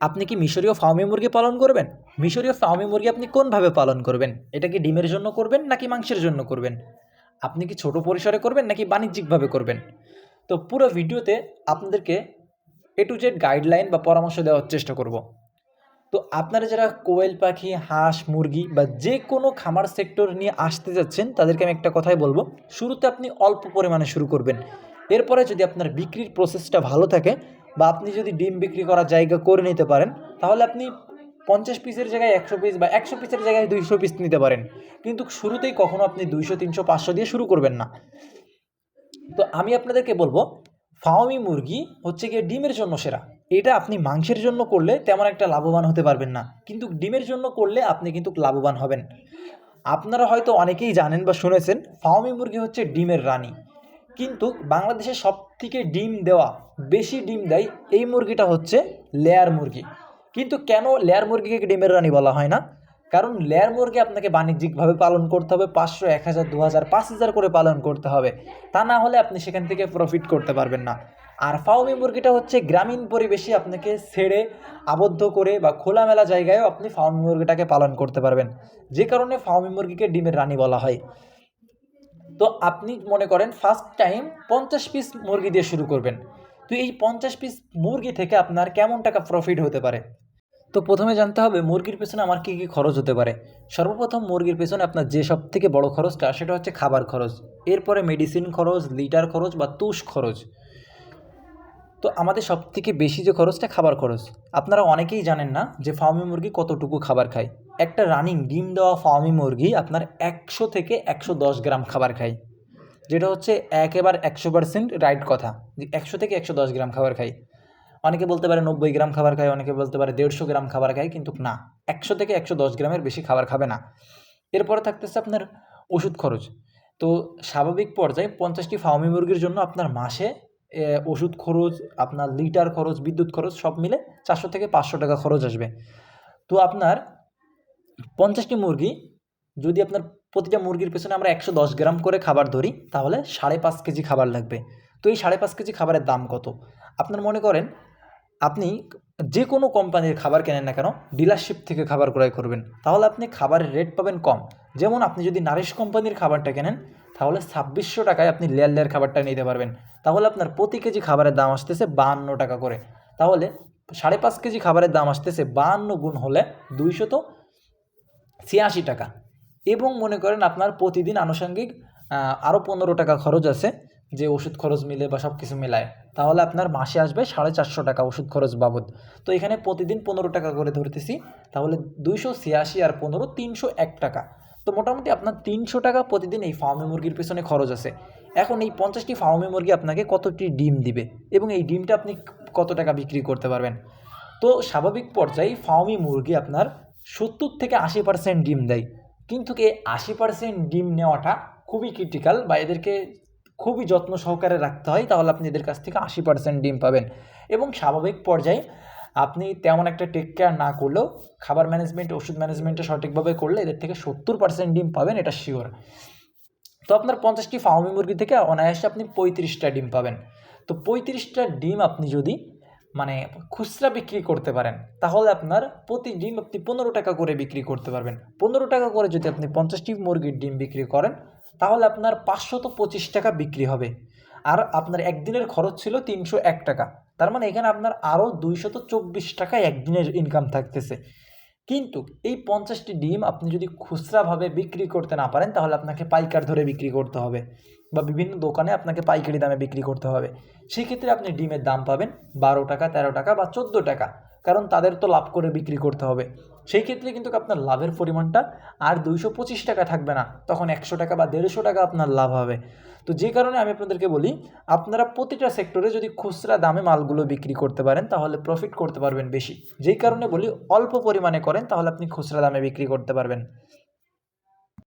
আপনি কি মিশরীয় ফার্মি মুরগি পালন করবেন? মিশরীয় ফার্মি মুরগি আপনি কোনভাবে পালন করবেন? এটা কি ডিমের জন্য করবেন নাকি মাংসের জন্য করবেন? আপনি কি ছোট পরিসরে করবেন নাকি বাণিজ্যিকভাবে করবেন? তো পুরো ভিডিওতে আপনাদেরকে এ টু জেড গাইডলাইন বা পরামর্শ দেওয়ার চেষ্টা করব। তো আপনারা যারা কোয়েল পাখি, হাঁস, মুরগি বা যে কোনো খামার সেক্টর নিয়ে আসতে যাচ্ছেন, তাদেরকে আমি একটা কথাই বলব। শুরুতে আপনি অল্প পরিমাণে শুরু করবেন। এরপরে যদি আপনার বিক্রির প্রসেসটা ভালো থাকে বা আপনি যদি ডিম বিক্রি করার জায়গা করে নিতে পারেন, তাহলে আপনি পঞ্চাশ পিসের জায়গায় একশো পিস বা একশো পিসের জায়গায় দুইশো পিস নিতে পারেন। কিন্তু শুরুতেই কখনো আপনি দুইশো, তিনশো, পাঁচশো দিয়ে শুরু করবেন না। তো আমি আপনাদেরকে বলব ফার্মি মুরগি হচ্ছে গিয়ে ডিমের জন্য সেরা। এটা আপনি মাংসের জন্য করলে তেমন একটা লাভবান হতে পারবেন না। কিন্তু ডিমের জন্য করলে আপনি কিন্তু লাভবান হবেন। আপনারা হয়তো অনেকেই জানেন বা শুনেছেন ফার্মি মুরগি হচ্ছে ডিমের রানী। কিন্তু বাংলাদেশে সব থেকে ডিম দেওয়া, বেশি ডিম দেয় এই মুরগিটা হচ্ছে লেয়ার মুরগি। কিন্তু কেন লেয়ার মুরগিকে ডিমের রানী বলা হয় না? কারণ লেয়ার মুরগি আপনাকে বাণিজ্যিকভাবে পালন করতে হবে, পাঁচশো, এক হাজার, দু হাজার, পাঁচ হাজার করে পালন করতে হবে। তা না হলে আপনি সেখান থেকে প্রফিট করতে পারবেন না। আর ফাউমি মুরগিটা হচ্ছে গ্রামীণ পরিবেশে আপনাকে ছেড়ে আবদ্ধ করে বা খোলামেলা জায়গায়ও আপনি ফাউমি মুরগিটাকে পালন করতে পারবেন। যে কারণে ফাউমি মুরগিকে ডিমের রানী বলা হয়। তো আপনি মনে করেন ফার্স্ট টাইম পঞ্চাশ পিস মুরগি দিয়ে শুরু করবেন। তো এই পঞ্চাশ পিস মুরগি থেকে আপনার কেমন টাকা প্রফিট হতে পারে? তো প্রথমে জানতে হবে মুরগির পেছনে আমার কী কী খরচ হতে পারে। সর্বপ্রথম মুরগির পেছনে আপনার যে সব থেকে বড় খরচটা, সেটা হচ্ছে খাবার খরচ। এরপরে মেডিসিন খরচ লিটার খরচ বা তুষ খরচ। তো আমাদের সব থেকে বেশি যে খরচটা খাবার খরচ, আপনারা অনেকেই জানেন না যে ফার্মি মুরগি কতটুকু খাবার খায়। একটা রানিং ডিম দেওয়া ফার্মি মুরগি আপনার একশো থেকে একশো দশ গ্রাম খাবার খায়। যেটা হচ্ছে একেবারে একশো পার্সেন্ট রাইট কথা, যে একশো থেকে একশো দশ গ্রাম খাবার খায়। অনেকে বলতে পারে নব্বই গ্রাম খাবার খায়, অনেকে বলতে পারে দেড়শো গ্রাম খাবার খায়, কিন্তু না, একশো থেকে একশো দশ গ্রামের বেশি খাবার খাবে না। এরপরে থাকতেছে আপনার ওষুধ খরচ। তো স্বাভাবিক পর্যায়ে পঞ্চাশটি ফার্মি মুরগির জন্য আপনার মাসে ওষুধ খরচ, আপনার লিটার খরচ, বিদ্যুৎ খরচ সব মিলে চারশো থেকে পাঁচশো টাকা খরচ আসবে। তো আপনার পঞ্চাশটি মুরগি, যদি আপনার প্রতিটা মুরগির পেছনে আমরা একশো দশ গ্রাম করে খাবার ধরি, তাহলে সাড়ে পাঁচ কেজি খাবার লাগবে। তো এই সাড়ে পাঁচ কেজি খাবারের দাম কত? আপনার মনে করেন, আপনি যে কোনো কোম্পানির খাবার কেনেন না কেন, ডিলারশিপ থেকে খাবার ক্রয় করবেন। তাহলে আপনি খাবারের রেট পাবেন কম। যেমন আপনি যদি নারিশ কোম্পানির খাবারটা কেনেন তাহলে ছাব্বিশশো টাকায় আপনি লেয়ার লেয়ার খাবারটা নিতে পারবেন। তাহলে আপনার প্রতি কেজি খাবারের দাম আসতেছে বাহান্ন টাকা করে। তাহলে সাড়ে পাঁচ কেজি খাবারের দাম আসতেছে বাহান্ন গুণ হলে দুইশত ছিয়াশি টাকা। এবং মনে করেন আপনার প্রতিদিন আনুষঙ্গিক আরও পনেরো টাকা খরচ আছে। যে ওষুধ খরচ মিলে বা সব কিছু মিলায়, তাহলে আপনার মাসে আসবে সাড়ে চারশো টাকা ওষুধ খরচ বাবদ। তো এখানে প্রতিদিন পনেরো টাকা করে ধরতেছি, তাহলে দুইশো ছিয়াশি আর পনেরো তিনশো এক টাকা। তো মোটামুটি আপনার তিনশো টাকা প্রতিদিন এই ফার্মি মুরগির পেছনে খরচ আছে। এখন এই পঞ্চাশটি ফার্মি মুরগি আপনাকে কতটি ডিম দিবে এবং এই ডিমটা আপনি কত টাকা বিক্রি করতে পারবেন? তো স্বাভাবিক পর্যায়ে ফার্মি মুরগি আপনার সত্তর থেকে আশি পার্সেন্ট ডিম দেয়। কিন্তু এই আশি পার্সেন্ট ডিম নেওয়াটা খুবই ক্রিটিক্যাল বা এদেরকে খুবই যত্ন সহকারে রাখতে হয়, তাহলে আপনি এদের কাছ থেকে আশি পার্সেন্ট ডিম পাবেন। এবং স্বাভাবিক পর্যায়ে আপনি তেমন একটা টেক কেয়ার না করলেও খাবার ম্যানেজমেন্ট ওষুধ ম্যানেজমেন্টটা সঠিকভাবে করলে এদের থেকে সত্তর পার্সেন্ট ডিম পাবেন, এটা শিওর তো আপনার পঞ্চাশটি ফার্মি মুরগি থেকে অনায়াসে আপনি পঁয়ত্রিশটা ডিম পাবেন। তো পঁয়ত্রিশটা ডিম আপনি যদি মানে খুচরা বিক্রি করতে পারেন, তাহলে আপনার প্রতি ডিম আপনি পনেরো টাকা করে বিক্রি করতে পারবেন। পনেরো টাকা করে যদি আপনি পঞ্চাশটি মুরগির ডিম বিক্রি করেন তাহলে আপনার পাঁচশত পঁচিশ টাকা বিক্রি হবে। আর আপনার একদিনের খরচ ছিল তিনশো এক টাকা। তার মানে এখানে আপনার আরও দুইশত চব্বিশ টাকা একদিনের ইনকাম থাকতেছে। কিন্তু এই পঞ্চাশটি ডিম আপনি যদি খুচরাভাবে বিক্রি করতে না পারেন, তাহলে আপনাকে পাইকার ধরে বিক্রি করতে হবে বা বিভিন্ন দোকানে আপনাকে পাইকারি দামে বিক্রি করতে হবে। সেক্ষেত্রে আপনি ডিমের দাম পাবেন বারো টাকা, তেরো টাকা বা চোদ্দ টাকা। কারণ তাদের তো লাভ করে বিক্রি করতে হবে। সেই ক্ষেত্রে কিন্তু আপনার লাভের পরিমাণটা আর দুইশো পঁচিশ টাকা থাকবে না। তখন একশো টাকা বা দেড়শো টাকা আপনার লাভ হবে। তো যে কারণে আমি আপনাদেরকে বলি, আপনারা প্রতিটা সেক্টরে যদি খুচরা দামে মালগুলো বিক্রি করতে পারেন, তাহলে প্রফিট করতে পারবেন বেশি। যেই কারণে বলি, অল্প পরিমাণে করেন, তাহলে আপনি খুচরা দামে বিক্রি করতে পারবেন।